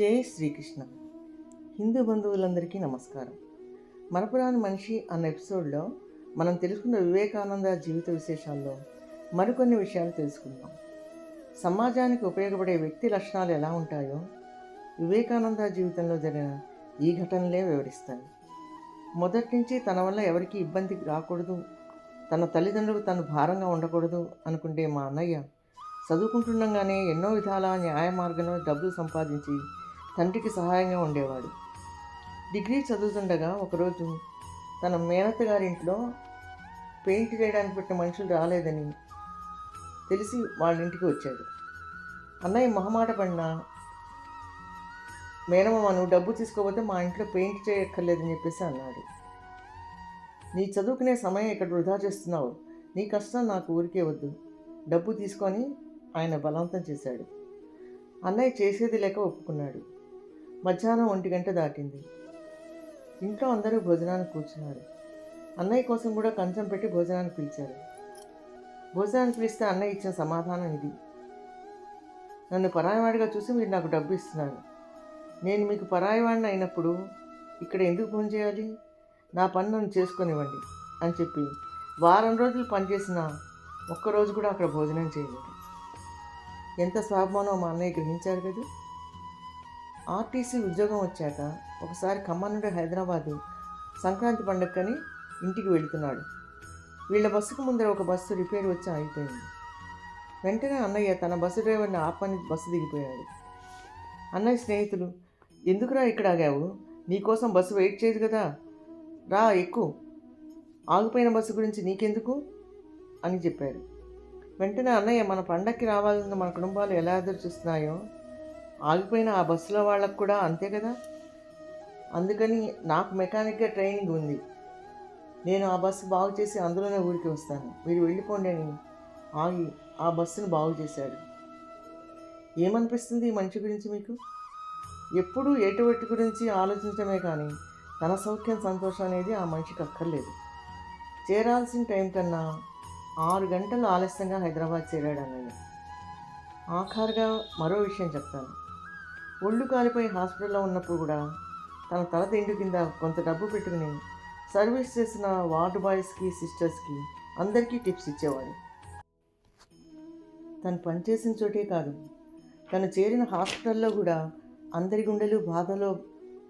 జై శ్రీకృష్ణ. హిందూ బంధువులందరికీ నమస్కారం. మరపురాని మనిషి అన్న ఎపిసోడ్లో మనం తెలుసుకున్న వివేకానంద జీవిత విశేషాల్లో మరికొన్ని విషయాలు తెలుసుకుందాం. సమాజానికి ఉపయోగపడే వ్యక్తి లక్షణాలు ఎలా ఉంటాయో వివేకానంద జీవితంలో జరిగిన ఈ ఘటనలే వివరిస్తాయి. మొదటి నుంచి తన వల్ల ఎవరికి ఇబ్బంది రాకూడదు తన తల్లిదండ్రులకు తను భారంగా ఉండకూడదు అనుకుంటే మా అన్నయ్య చదువుకుంటుండగానే ఎన్నో విధాల న్యాయ మార్గంలో డబ్బులు సంపాదించి తండ్రికి సహాయంగా ఉండేవాడు. డిగ్రీ చదువుతుండగా ఒకరోజు తన మేనత్త గారింట్లో పెయింట్ చేయడానికి పెట్టిన మనుషులు రాలేదని తెలిసి వాళ్ళ ఇంటికి వచ్చాడు. అన్నయ్య మొహమాట పడిన మేనమ్మను డబ్బు తీసుకోకపోతే మా ఇంట్లో పెయింట్ చేయక్కర్లేదని చెప్పేసి అన్నాడు. నీ చదువుకునే సమయం ఇక్కడ వృధా చేస్తున్నావు. నీ కష్టం నాకు ఊరికే వద్దు. డబ్బు తీసుకొని ఆయన బలవంతం చేశాడు. అన్నయ్య చేసేది లేక ఒప్పుకున్నాడు. మధ్యాహ్నం ఒంటి గంట దాటింది. ఇంట్లో అందరూ భోజనానికి కూర్చున్నారు. అన్నయ్య కోసం కూడా కంచం పెట్టి భోజనానికి పిలిచారు. భోజనానికి పిలిస్తే అన్నయ్య ఇచ్చిన సమాధానం ఇది. నన్ను పరాయవాడిగా చూసి మీరు నాకు డబ్బు ఇస్తున్నారు. నేను మీకు పరాయవాడిని అయినప్పుడు ఇక్కడ ఎందుకు ఫోన్ చేయాలి? నా పని నన్ను చేసుకొనివ్వండి అని చెప్పి వారం రోజులు పనిచేసిన ఒక్కరోజు కూడా అక్కడ భోజనం చేయలేదు. ఎంత స్వాభిమానం మా అన్నయ్య గ్రహించారు కదా? ఆర్టీసీ ఉద్యోగం వచ్చాక ఒకసారి ఖమ్మం నుండి హైదరాబాదు సంక్రాంతి పండుగని ఇంటికి వెళుతున్నాడు. వీళ్ళ బస్సుకు ముందర ఒక బస్సు రిపేర్ వచ్చి ఆగిపోయింది. వెంటనే అన్నయ్య తన బస్సు డ్రైవర్ని ఆపని బస్సు దిగిపోయాడు. అన్నయ్య స్నేహితులు ఎందుకురా ఇక్కడ ఆగావు? నీకోసం బస్సు వెయిట్ చేయదు కదా. రా ఎక్కువ ఆగిపోయిన బస్సు గురించి నీకెందుకు? అని చెప్పారు. వెంటనే అన్నయ్య మన పండక్కి రావాలన్న మన కుటుంబాలు ఎలా ఎదురు చూస్తున్నాయో ఆగిపోయిన ఆ బస్సులో వాళ్ళకు కూడా అంతే కదా? అందుకని నాకు మెకానిక్గా ట్రైనింగ్ ఉంది. నేను ఆ బస్సు బాగు చేసి అందులోనే ఊరికి వస్తాను. మీరు వెళ్ళిపోండి అని ఆగి ఆ బస్సును బాగు చేశాడు. ఏమనిపిస్తుంది ఈ మనిషి గురించి మీకు? ఎప్పుడూ ఎటువంటి గురించి ఆలోచించడమే కానీ తన సౌఖ్యం సంతోషం అనేది ఆ మనిషికి అక్కర్లేదు. చేరాల్సిన టైం కన్నా ఆరు గంటలు ఆలస్యంగా హైదరాబాద్ చేరాడు అన్నయ్య. ఆఖరిగా మరో విషయం చెప్తాను. ఒళ్ళు కాలిపోయి హాస్పిటల్లో ఉన్నప్పుడు కూడా తన తల తిండి కింద కొంత డబ్బు పెట్టుకుని సర్వీస్ చేసిన వార్డ్ బాయ్స్కి సిస్టర్స్కి అందరికీ టిప్స్ ఇచ్చేవాడు. తను పనిచేసిన చోటే కాదు తను చేరిన హాస్పిటల్లో కూడా అందరి గుండెలు బాధలో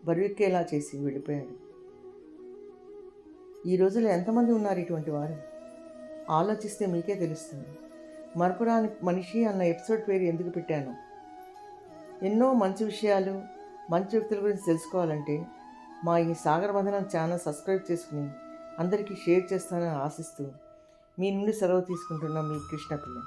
బరువెక్కేలా చేసి వెళ్ళిపోయాడు. ఈ రోజుల్లో ఎంతమంది ఉన్నారు ఇటువంటి వారు? ఆలోచిస్తే మీకే తెలుస్తుంది. మరపురాని మనిషి అన్న ఎపిసోడ్ పేరు ఎందుకు పెట్టాను? ఎన్నో మంచి విషయాలు మంచి వ్యక్తుల గురించి తెలుసుకోవాలంటే మా ఈ సాగర బంధనం ఛానల్ సబ్స్క్రైబ్ చేసుకుని అందరికీ షేర్ చేస్తానని ఆశిస్తూ మీ నుండి సెలవు తీసుకుంటున్నాం మీ కృష్ణపిల్ల.